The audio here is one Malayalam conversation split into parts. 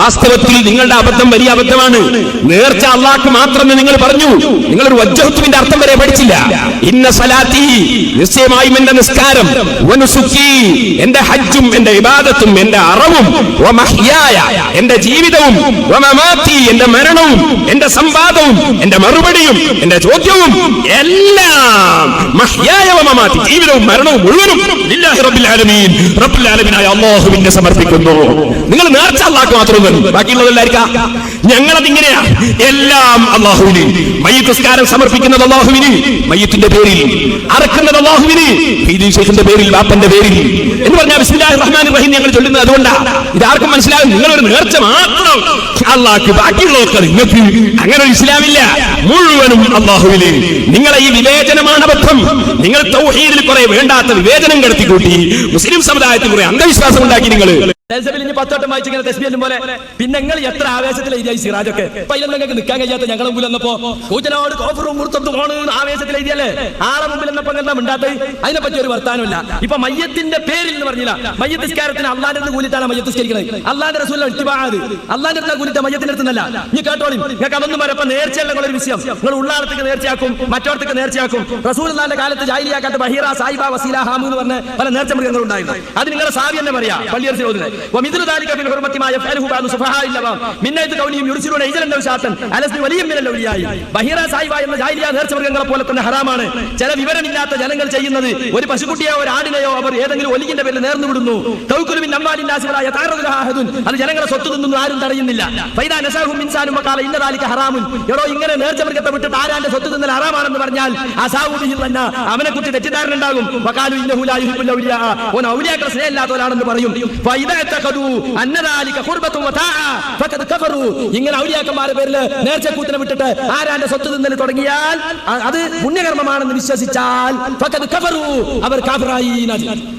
വാസ്തവത്തിൽ നിങ്ങളുടെ അബദ്ധം വലിയ അബദ്ധമാണ്. നേർച്ച അള്ളാഹ്ക്ക് മാത്രമേ നിങ്ങൾ പറഞ്ഞു. നിങ്ങൾ ഒരു വജ്ജഹത്തുവിന്റെ അർത്ഥം വരെ പഠിച്ചില്ല. ഇന്ന സലാത്തി നിശ്ചയമായും എന്റെ നിസ്കാരം. എന്റെ ഹജ്ജും എന്റെ ഇബാദത്തും എന്റെ അറവും എന്റെ ജീവിതവും എന്റെ മരണവും എന്റെ സംവാദവും എന്റെ മറുപടിയും എന്റെ ചോദ്യവും എല്ലാം ജീവിതവും മരണവും മുഴുവനും ആലമീനായ സമർപ്പിക്കുന്നു. നിങ്ങൾ നേർച്ച അള്ളാഹ്ക്ക് മാത്രം തരും ബാക്കിയുള്ളതെല്ലായിരിക്കാം ഞങ്ങളത് ഇങ്ങനെയാ. എല്ലാം അള്ളാഹുവിന്. മയ്യത്ത് നിസ്കാരം സമർപ്പിക്കുന്നത് അള്ളാഹുവിന്. മയ്യത്തിന്റെ പേരിൽ. അറക്കുന്നത് അള്ളാഹുവിന്. ഷെയ്ഖിന്റെ പേരിൽ വാപ്പന്റെ പേരിൽ. എന്ന് പറഞ്ഞാൽ ബിസ്മില്ലാഹി റഹ്മാൻ റഹീം ഞങ്ങൾ ചൊല്ലുന്നത് അതുകൊണ്ടാ. ഇത് ആർക്കും മനസ്സിലാകും നിങ്ങൾ ഒരു നേർച്ച മാത്രം അള്ളാഹ്ക്ക് ബാക്കിയുള്ളവർക്ക് നിങ്ങൾക്ക്. അങ്ങനെ ഒരു ഇസ്ലാമില്ല. മുഴുവനും അള്ളാഹുവിന്. നിങ്ങളെ ഈ വിവേചനമാണ് അബദ്ധം. നിങ്ങൾ തൗഹീദിൽ കുറെ വേണ്ടാത്ത വിവേചനം കടത്തിക്കൂട്ടി. മുസ്ലിം സമുദായത്തിൽ കുറെ അന്ധവിശ്വാസം ഉണ്ടാക്കി നിങ്ങൾ ടെൻസബിൽ ഇനി പത്തോട്ടം വായിച്ചിങ്ങനെ തെസ്ബിയലും പോലെ. പിന്നെ നിങ്ങൾ എത്ര ആവേശത്തിൽ എഴുതിയായി സിറാജൊക്കെ? ഇപ്പൊ അതിലൊന്നും നിങ്ങൾക്ക് നിൽക്കാൻ കഴിയാത്ത ഞങ്ങളെ മുമ്പിൽ വന്നപ്പോ കൂറ്റനോട് കോഫറും മുറുത്തൊന്നും ആണ് ആവേശത്തിൽ എഴുതിയല്ലേ? ആളെ മുമ്പിൽ എന്നപ്പോ എന്താ മിണ്ടാത്ത? അതിനെ പറ്റി ഒരു വർത്താനമില്ല ഇപ്പൊ മയ്യത്തിന്റെ പേരിൽ എന്ന് പറഞ്ഞില്ല. മയ്യത്ത് നിസ്കാരത്തിന് അള്ളാന്റെ അടുത്ത് കൂലിത്താണ് മയ്യത്ത് നിസ്കരിക്കുന്നത് അള്ളാന്റെ റസൂലിനെ ഇട്ടിബാത് അള്ളാന്റെ അടുത്ത് കൂലിത്ത മയ്യത്തിന്റെ അടുത്തുന്നല്ല നീ കേട്ടോളി. നിങ്ങൾക്ക് അതൊന്നും വരപ്പോ നേർച്ചയല്ല ഒരു വിഷയം. നിങ്ങൾ ഉള്ളാടത്തേക്ക് നേർച്ചയാക്കും മറ്റോടത്തേക്ക് നേർച്ചയാക്കും. റസൂൽ അള്ളാന്റെ കാലത്ത് ജാലിയാക്കാത്ത ബഹീറ സായിബ വസീല ഹാമു എന്ന് പറഞ്ഞ പല നേർച്ച മൃഗങ്ങൾ ഉണ്ടായിരുന്നു അത് നിങ്ങളുടെ സാവി തന്നെ പറയാം. പള്ളിയർസിനോദിനെ ومثل ذلك من حرمة ما يفعله بعض سفهاء اللبام من نيت كونهم يرسلون إجلا لو شاطا على اسم ولي من الأولياء ബഹിറ സായിബ എന്ന ജാഹിലിയ നേർച്ചമൃഗങ്ങളെ പോലെ തന്നെ ഹറാമാണ് ചില വിവരമില്ലാത്ത ജനങ്ങൾ ചെയ്യുന്നത് ഒരു പശുക്കുട്ടിയോ ഒരു ആടിനെയോ അവർ ഏതെങ്കിലും ഒലിക്കിന്റെ പേരിൽ നേർന്നു വിടുന്നു തൗക്കുലുമിൻ അമ്മാലിന്നാസികളായ താറതുലാഹദുൻ അത് ജനങ്ങളെ സ്വത്ത് നിന്നും ആരും തടയുന്നില്ല ഫൈദാ നസാഹും ഇൻസാനും വക്കാല ഇന്നതാലിക ഹറാമുൻ എടോ ഇങ്ങനെ നേർച്ചമൃഗത്തെ വിട്ടിട്ട് ആരാന്റെ സ്വത്ത് തിന്നൽ ഹറാമാണെന്ന് പറഞ്ഞാൽ അസാവുബിഹിൽ തന്നെ അവനെ കുറിച്ച് തെറ്റിദ്ധാരണ ഉണ്ടാകും വക്കാലു ഇന്നഹു ലാ യുഹിബ്ബുൽ ഔലിയാ ഓൻ ഔലിയാക്കളെ സ്നേഹമില്ലാത്തവരാണെന്ന് പറയും ഫൈദാ ഇങ്ങനെ ഔലിയാക്കന്മാരുടെ പേരിൽ നേർച്ചക്കൂത്തിനെ വിട്ടിട്ട് ആരാന്റെ സ്വത്ത് തിന്നൽ തുടങ്ങിയാൽ അത് പുണ്യകർമ്മമാണെന്ന് വിശ്വസിച്ചാൽ അവർ കാഫിറായി.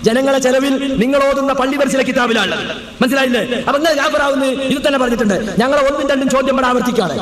ജനങ്ങളെ ചെലവിൽ നിങ്ങൾ ഓതുന്ന പള്ളി പരിസര കിതാബിലാണ് മനസ്സിലായില്ലേ? അപ്പൊ നിങ്ങൾ കാഫിറാവുന്ന ഇത് തന്നെ പറഞ്ഞിട്ടുണ്ട്. ഞങ്ങളെ ഒന്നും രണ്ടും ചോദ്യം ഇവിടെ ആവർത്തിക്കാണ്